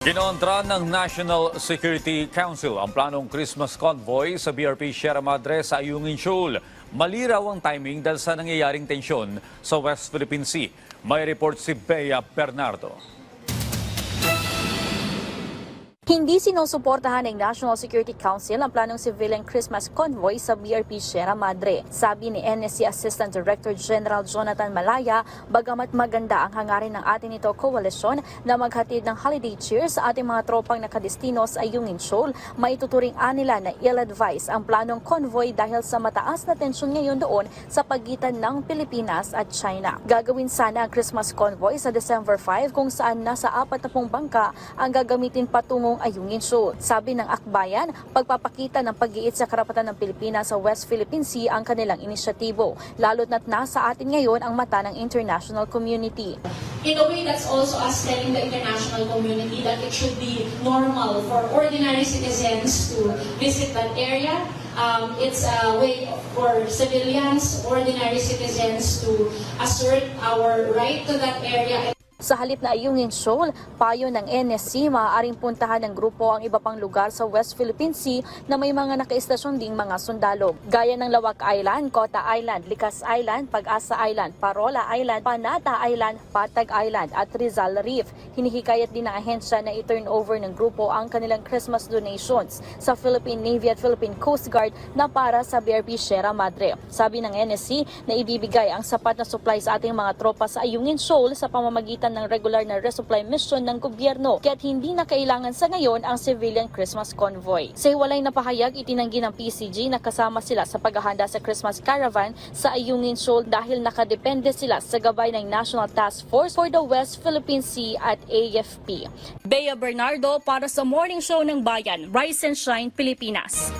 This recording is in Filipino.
Kinontra ng National Security Council ang planong Christmas convoy sa BRP Sierra Madre sa Ayungin Shoal. Maliraw ang timing dahil sa nangyayaring tensyon sa West Philippine Sea. May report si Bea Bernardo. Hindi sinusuportahan ng National Security Council ang planong civilian Christmas convoy sa BRP Sierra Madre. Sabi ni NSC Assistant Director General Jonathan Malaya, bagamat maganda ang hangarin ng atin ito koalisyon na maghatid ng holiday cheer sa ating mga tropang nakadestino sa Ayungin Shoal, maituturing anila na ill-advise ang planong convoy dahil sa mataas na tensyon ngayon doon sa pagitan ng Pilipinas at China. Gagawin sana ang Christmas convoy sa December 5 kung saan nasa 40 bangka ang gagamitin patungong Ayungin Shoal. Sabi ng Akbayan, pagpapakita ng pag-iit sa karapatan ng Pilipinas sa West Philippine Sea ang kanilang inisyatibo, lalo't na't nasa atin ngayon ang mata ng international community. in a way that's also us telling the international community that it should be normal for ordinary citizens to visit that area. Um, it's a way for civilians, ordinary citizens to assert our right to that area. Sa halip na Ayungin Shoal, payo ng NSC, maaaring puntahan ng grupo ang iba pang lugar sa West Philippine Sea na may mga nakaistasyon ding mga sundalo. Gaya ng Lawak Island, Kota Island, Likas Island, Pag-asa Island, Parola Island, Panata Island, Patag Island at Rizal Reef. Hinihikayat din ng ahensya na i-turn over ng grupo ang kanilang Christmas donations sa Philippine Navy at Philippine Coast Guard na para sa BRP Sierra Madre. Sabi ng NSC na ibibigay ang sapat na supply sa ating mga tropa sa Ayungin Shoal sa pamamagitan ng regular na resupply mission ng gobyerno kaya't hindi na kailangan sa ngayon ang civilian Christmas convoy. Sa hiwalay na pahayag, itinanggi ng PCG na kasama sila sa paghahanda sa Christmas caravan sa Ayungin Shoal dahil nakadepende sila sa gabay ng National Task Force for the West Philippine Sea at AFP. Bea Bernardo para sa Morning Show ng Bayan, Rise and Shine, Pilipinas.